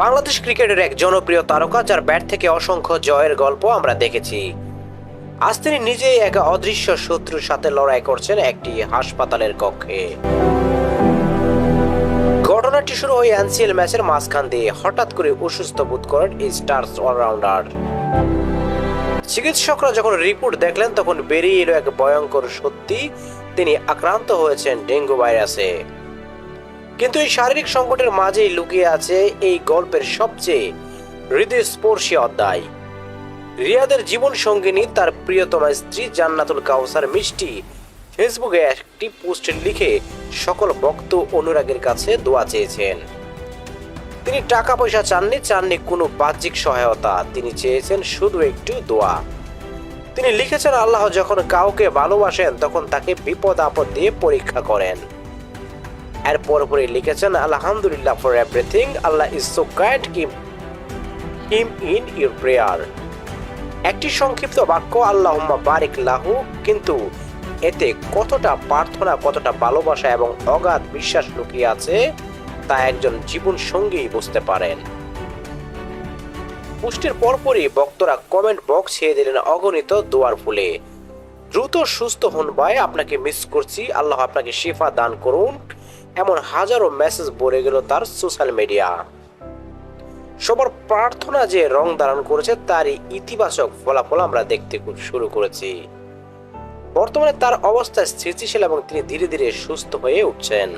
বাংলাদেশ ক্রিকেটের এক জনপ্রিয় তারকা, যার ব্যাট থেকে অসংখ্য জয়ের গল্প আমরা দেখেছি। আজ তিনি নিজেই এক অদৃশ্য শত্রুর সাথে লড়াই করছেন একটি হাসপাতালের কক্ষে। ঘটনাটি শুরু হয় এনসিএল ম্যাচের মাঝখান দিয়ে হঠাৎ করে অসুস্থ বোধ করেন এই স্টার্স অলরাউন্ডার। চিকিৎসকরা যখন রিপোর্ট দেখলেন, তখন বেরিয়ে এলো এক ভয়ঙ্কর সত্যি। তিনি আক্রান্ত হয়েছেন ডেঙ্গু ভাইরাসে। কিন্তু এই শারীরিক সংকটের মাঝেই লুকিয়ে আছে এই গল্পের সবচেয়ে হৃদয়স্পর্শী অধ্যায়। রিয়াদের জীবন সঙ্গিনী তার প্রিয়তমা স্ত্রী জান্নাতুল কাউসার মিষ্টি ফেসবুকে একটি পোস্ট লিখে সকল ভক্ত অনুরাগের কাছে দোয়া চেয়েছেন। তিনি টাকা পয়সা চাননি চাননি কোনো বাহ্যিক সহায়তা। তিনি চেয়েছেন শুধু একটু দোয়া। তিনি লিখেছেন, আল্লাহ যখন কাউকে ভালোবাসেন, তখন তাকে বিপদ আপদ দিয়ে পরীক্ষা করেন। এর পরপরই লিখেছেন, আলহামদুলিল্লাহ for everything Allah is so kind keep him in your prayer একটি সংক্ষিপ্ত বাক্য আল্লাহ বারিক লাহু কিন্তু এতে কতটা প্রার্থনা, কতটা ভালোবাসা এবং অগাধ বিশ্বাস লুকিয়ে আছে, তা একজন জীবন সঙ্গী বুঝতে পারেন। পুষ্টির পরপরই বক্তরা কমেন্ট বক্স ছেড়ে দিলেন, অগণিত দোয়ার ফুলে, দ্রুত সুস্থ হন ভাই, আপনাকে মিস করছি, আল্লাহ আপনাকে শিফা দান করুন। এমন হাজারো মেসেজ ভরে গেল তার সোশ্যাল মিডিয়া সবার প্রার্থনা যে রং ধারণ করেছে, তারই ইতিবাচক ফলাফল আমরা দেখতে শুরু করেছি। বর্তমানে তার অবস্থা স্থিতিশীল এবং তিনি ধীরে ধীরে সুস্থ হয়ে উঠছেন।